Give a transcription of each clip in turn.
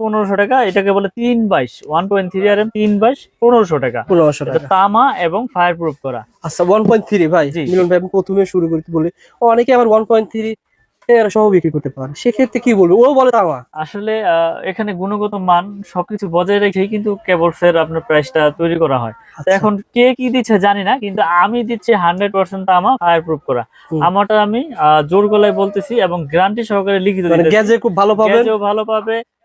পনেরোশো টাকা এটাকে বলে তিন বাইশ one point three R M তিন বাইশ পনেরোশো টাকা। পনেরোশো টাকা। তামা এবং ফায়ার প্রুফ করা। আচ্ছা ওয়ান পয়েন্ট থ্রি ভাই। মিলন ভাই আমি প্রথমে শুরু করতে বলি। অনেকে আবার ওয়ান পয়েন্ট থ্রি এরা সহ বিক্রি করতে পারে। সেক্ষেত্রে কি বলব? ও বলে তামা। আসলে এখানে গুণগত মান সবকিছু বজায় রেখেই কিন্তু কেবলস এর আপনার প্রাইসটা তৈরি করা হয়। আচ্ছা। এখন কে কি দিচ্ছে জানি না কিন্তু আমি দিচ্ছি হান্ড্রেড পার্সেন্ট তামা ফায়ার প্রুফ করা আমারটা আমি জোর গলায় বলতেছি এবং গ্যারান্টি সহকারে লিখিত মানে। গ্যাজে খুব ভালো গ্যাজও ভালো পাবে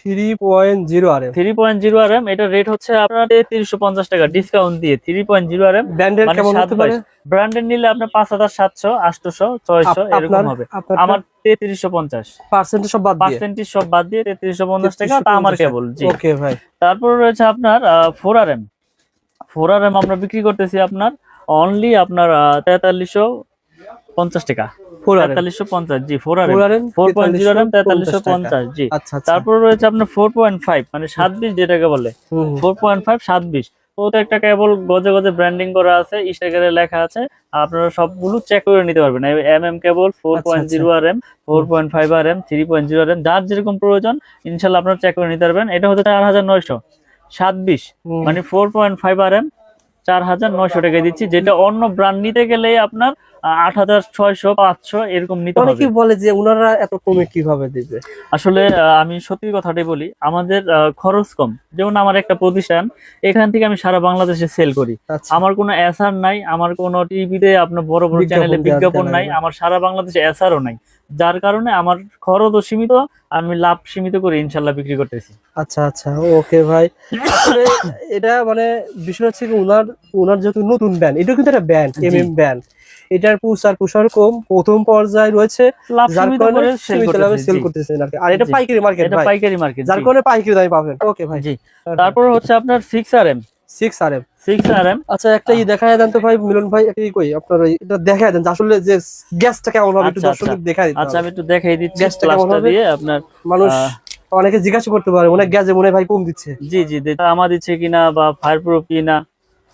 three point zero R M three point zero R M এটা রেট হচ্ছে আপনার তিনশো পঞ্চাশ টাকা ডিসকাউন্ট দিয়ে three point zero R M ব্র্যান্ডের কেমন হতে পারে? ব্র্যান্ডের নিলে আপনার পাঁচ হাজার সাতশো আটশোশো ছয়শো এরকম হবে। আমার তেত্রিশশো পঞ্চাশ। পার্সেন্টেজ সব বাদ পার্সেন্টেজ সব বাদ দিয়ে তেত্রিশশো পঞ্চাশ টাকা তা আমার কেবল ওকে ভাই। তারপর রয়েছে আপনার four R M four R M আমরা বিক্রি করতেছি আপনার অনলি আপনার তেতাল্লিশশো পঞ্চাশ টাকা। তেতাল্লিশশো পঞ্চাশ জি four four M R M four point zero M তেতাল্লিশশো পঞ্চাশ জি। আচ্ছা আচ্ছা। তারপর রয়েছে আপনার ফোর পয়েন্ট ফাইভ মানে সাত বিশ যেটাকে বলে। হুম, হুম। ফোর পয়েন্ট ফাইভ সাত বিশ প্রত্যেকটা কেবল গজে গজে ব্র্যান্ডিং করা আছে স্টিকারে লেখা আছে। আপনারা সবগুলো চেক করে নিতে পারবেন। M M cable four point zero R M four point five R M three point zero R M যার যেরকম প্রয়োজন ইনশাল্লাহ আপনারা চেক করে নিতে পারবেন। এটা হচ্ছে চার হাজার নয়শো। সাত বিশ মানে four point five R M চার হাজার নয়শো টাকা দিচ্ছি যেটা অন্য ব্র্যান্ড নিতে গেলে আপনার আট হাজার ছয়শো পাঁচশো এরকম নিতে বলে যে ওনারা এত কমে কীভাবে দিবে? আসলে আমি সত্যি কথাটাই বলি আমাদের খরচ কম। যেমন আমার একটা প্রতিষ্ঠান এখান থেকে আমি সারা বাংলাদেশে সেল করি। আচ্ছা। আমার কোনো এসআর নাই আমার কোনো টিভিতে আপনার বড় বড় চ্যানেলে বিজ্ঞাপন নাই। আমার সারা বাংলাদেশে এসআরও নাই। যার কারণে আমার খরচও সীমিত আমি লাভ সীমিত করে ইনশাল্লাহ বিক্রি করতেছি। আচ্ছা আচ্ছা ওকে ভাই। এটা মানে বিষয় হচ্ছে ওনার ওনার যেহেতু নতুন ব্যান্ড এটা কিন্তু একটা ব্যান্ড। এম এম ব্যান্ড এটার প্রচার প্রসার কম। প্রথম পর্যায়ে রয়েছে যার কারণে সীমিত লাভে সেল করতেছেন আর আর এটা পাইকারি মার্কেট এটা পাইকারি মার্কেট যার কারণে পাইকারি দামে পাবেন। ওকে ভাই। জি। তারপর হচ্ছে আপনার six R M six R M six R M আচ্ছা একটা ই দেখায় দেন তো ভাই। মিলন ভাই কই? আপনার এটা দেখায় দেন আসলে যে গ্যাসটা কেমন হবে একটু আচ্ছা, দর্শকদের দেখায় দিতে আচ্ছা আমি একটু দেখাই দিচ্ছি গ্যাসটা কেমন হবে? আপনার মানুষ অনেকে জিজ্ঞাসা করতে পারে অনেক গ্যাসে মনে হয় ভাই কম দিচ্ছে। জি জি আমার দিচ্ছে কিনা বা ফায়ার প্রুফ কিনা?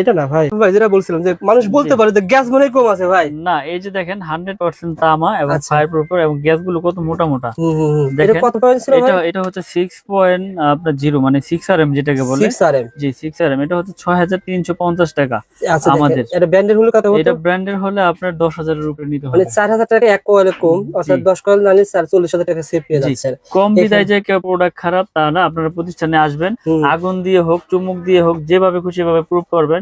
এটা না ভাই। ভাই যেটা বলছিলাম যে মানুষ বলতে পারে যে গ্যাস মনে কম আছে ভাই। না এই যে দেখেন হান্ড্রেড পার্সেন্ট তামা এবং। ফায়ার প্রুফ এবং গ্যাসগুলো কত মোটা মোটা। হুম হুম হুম। এটা দেখেন, কত পয়েন্ট ছিল এটা হচ্ছে সিক্স পয়েন্ট আপনার জিরো মানে সিক্স আর এম যেটাকে বলে। জি সিক্স আর এম এটা হচ্ছে ছয় হাজার তিনশো পঞ্চাশ টাকা আমাদের। আমাদের। এটা ব্র্যান্ডের হলো কত এটা ব্র্যান্ডের হলে আপনার দশ হাজারের উপরে নিতে মানে হবে 4000 টাকা এক কয়েলে কম অর্থাৎ। 10 কয়েল নালে 44000 টাকা সেভ পেয়ে জি। যাচ্ছেন। কম বিদায় যে কেউ প্রোডাক্ট খারাপ তা না আপনারা প্রতিষ্ঠানে আসবেন আগুন দিয়ে হোক চুমুক দিয়ে হোক যেভাবে খুশি ভাবে প্রুফ করবেন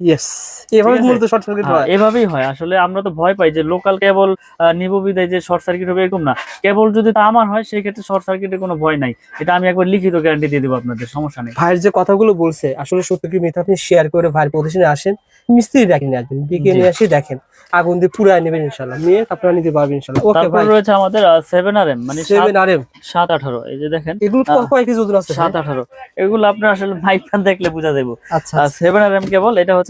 ইয়েস এভাবে মূলত শর্ট সার্কিট হ্যাঁ, এভাবেই আসলে আমরা তো ভয় পাই যে লোকাল কেবল নিব বিদায় যে শর্ট সার্কিট হবে এরকম না। কেবল যদি তা হয় সেই ক্ষেত্রে শর্ট সার্কিটের কোনো ভয় নাই। এটা আমি একবার লিখিত গ্যারান্টি দিয়ে দেবো আপনাদের সমস্যা নেই। ভাইয়ের যে কথাগুলো বলছে আসলে সত্য কি মিথ্যা আপনি শেয়ার করে ভাইয়ের প্রতিষ্ঠানে আসেন মিস্ত্রি দেখে নিয়ে আসবেন বিকে নিয়ে আসি দেখেন আগুন দিয়ে পুরাই নেবেন ইনশাল্লাহ। নিয়ে তারপরে নিতে পারবেন ইনশাল্লাহ। ওকে ভাই রয়েছে আমাদের মানে এই যে দেখেন। এগুলো আহ, কয় কেজি ওজন আছে সাত আঠারো। এগুলো আপনার আসলে মাইক দেখলে বোঝা যাব আচ্ছা সেভেন আর এম কেবল এটা হচ্ছে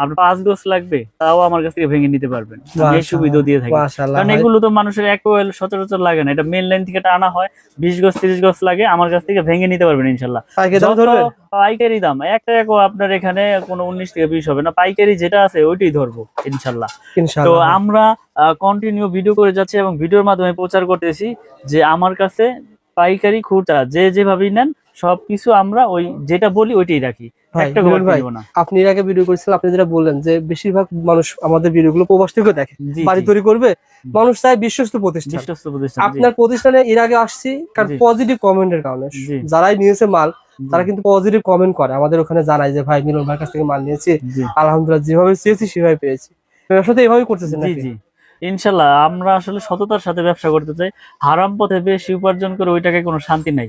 আপনার পাঁচ গোছ লাগবে তাও আমার কাছ থেকে ভেঙে নিতে পারবেন। এই সুবিধা দিয়ে থাকি। কারণ এগুলো তো মানুষের এক ওয়েল সচরাচর লাগে না। এটা মেন লাইন থেকে টানা হয় বিশ গজ তিরিশ গজ লাগে আমার কাছ থেকে ভেঙে নিতে পারবেন ইনশাল্লাহ পাইকারি দাম দাম এক টাকা আপনার এখানে কোনো উনিশ থেকে বিশ হবে না। পাইকারি যেটা আছে ওইটাই ধরবো ইনশাল্লাহ তো আমরা কন্টিনিউ ভিডিও করে যাচ্ছি এবং ভিডিওর মাধ্যমে প্রচার করতেছি যে আমার কাছে পাইকারি খুচরা যে যেভাবেই নেন সবকিছু আমরা ওই যেটা বলি ওইটাই রাখি। ভাই, একটা মিলন দিব না। আপনি এর আগে ভিডিও করেছিলেন আপনি যেটা বললেন যে বেশিরভাগ মানুষ আমাদের ভিডিও প্রবাস থেকে দেখে। বাড়ি তৈরি করবে মানুষ চায় বিশ্বস্ত প্রতিষ্ঠান। বিশ্বস্ত প্রতিষ্ঠান আপনার প্রতিষ্ঠানে এর আগে আসছি কারণ জি। পজিটিভ কমেন্টের কারণে। যারাই নিয়েছে মাল তারা কিন্তু পজিটিভ কমেন্ট করে। আমাদের ওখানে জানায় যে ভাই মিলন ভাইয়ের কাছ থেকে মাল নিয়েছি। আলহামদুলিল্লাহ যেভাবে চেয়েছি সেভাবে পেয়েছি। ব্যবসা তো এভাবেই করতেছেন জি জি। ইনশাল্লাহ আমরা আসলে সততার সাথে ব্যবসা করতে চাই। হারাম পথে বেশি উপার্জন করে ওইটাকে কোনো শান্তি নাই।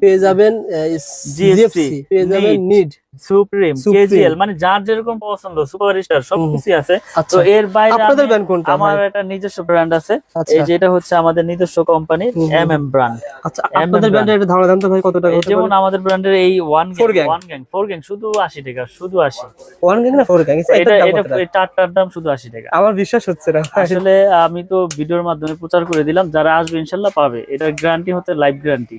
পেয়ে যাবেন জিএফসি পেয়ে যাবেন নিড সুপ্রিম কেজিএল মানে যার যেরকম পছন্দ সুপার স্টার সবকিছু আছে। তো আচ্ছা। এর বাইরে আপনাদের আমি- কোনটা আমার একটা নিজস্ব ব্র্যান্ড আছে। আচ্ছা। এই যেটা হচ্ছে আমাদের নিজস্ব কোম্পানির হুম, হুম। এম এম ব্র্যান্ড আচ্ছা আপনাদের। ব্যান্ডের একটা ধারণা দাম তো ভাই কত টাকা যেমন আমাদের ব্র্যান্ডের এই one gang. One gang four gang শুধু আশি টাকা শুধু আশি। ওয়ান গ্যাং না ফোর গ্যাং এটা এটা চারটার দাম শুধু আশি টাকা। আমার বিশ্বাস হচ্ছে না আসলে আমি তো ভিডিওর মাধ্যমে প্রচার করে দিলাম যারা আসবে ইনশাল্লাহ পাবে। এটা গ্যারান্টি হচ্ছে লাইফ গ্যারান্টি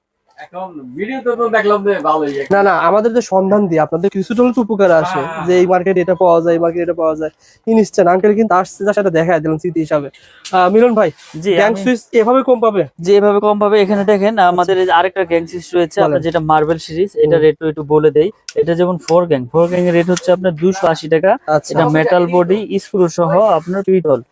এখন ভিডিওতে তো দেখলাম যে ভালোই না না আমাদের যে সন্ধান দিয়ে আপনাদের কিছুটা হলে তো উপকার আসে হ্যাঁ। যে এই মার্কেটে এটা পাওয়া যায় এই মার্কেটে এটা পাওয়া যায়। আঙ্কেল কিন্তু আসছে যার সাথে দেখা দিলাম স্মৃতি হিসাবে। মিলন ভাই জি গ্যাং সুইচ এভাবে কম পাবে? যে এভাবে কম পাবে। এখানে দেখেন আমাদের আরেকটা গ্যাং সিরিজ রয়েছে। আপনার যেটা মার্বেল সিরিজ এটা রেট একটু বলে দেই। এটা যেমন ফোর গ্যাং ফোর গ্যাং এর রেট হচ্ছে আপনার দুশো আশি টাকা। আচ্ছা। এটা মেটাল বডি স্ক্রু সহ আপনার আচ্ছা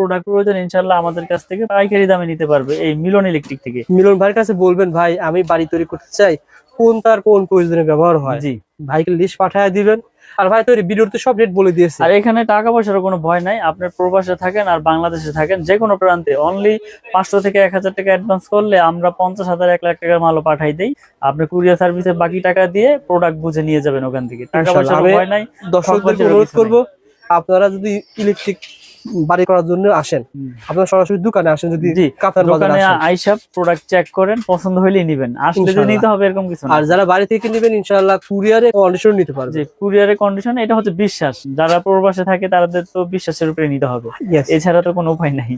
প্রোডাক্ট প্রয়োজন ইনশাল্লাহ আমাদের কাছ থেকে পাইকারি দামে নিতে পারবে এই মিলন ইলেকট্রিক থেকে। মিলন ভাইয়ের কাছে বলবেন ভাই আমি বাড়ি তৈরি করতে চাই কোন তার কোন প্রয়োজনে ব্যবহার হয়? জি। ভাইকে লিস্ট পাঠায় দিবেন। আর ভাই তৈরি ভিডিওতে সব রেট বলে দিয়েছে। আর এখানে টাকা পয়সার কোনো ভয় নাই। আপনার প্রবাসে থাকেন আর বাংলাদেশে থাকেন যে কোনো প্রান্তে অনলি পাঁচশো থেকে এক হাজার টাকা অ্যাডভান্স করলে আমরা পঞ্চাশ হাজার এক লাখ টাকার মালও পাঠাই দেই। আপনি কুরিয়ার সার্ভিসে বাকি টাকা দিয়ে প্রোডাক্ট বুঝে নিয়ে যাবেন ওখান থেকে। টাকা পয়সার ভয় নাই দর্শকদের অনুরোধ কিছু আপনারা যদি ইলেকট্রিক বাড়ি করার জন্য আসেন। আপনারা সরাসরি দোকানে আসেন যদি কাতার বাজারে আসেন। আইসা প্রোডাক্ট চেক করেন পছন্দ হইলে নিবেন। আসলে যদি নিতে হবে এরকম কিছু আর যারা বাড়ি থেকে নেবেন ইনশাআল্লাহ কুরিয়ারে কন্ডিশন নিতে পারবে জি কুরিয়ারে কন্ডিশন এটা হচ্ছে বিশ্বাস। যারা প্রবাসে থাকে তাদের তো বিশ্বাসের উপরে নিতে হবে। এছাড়া তো কোনো উপায় নাই।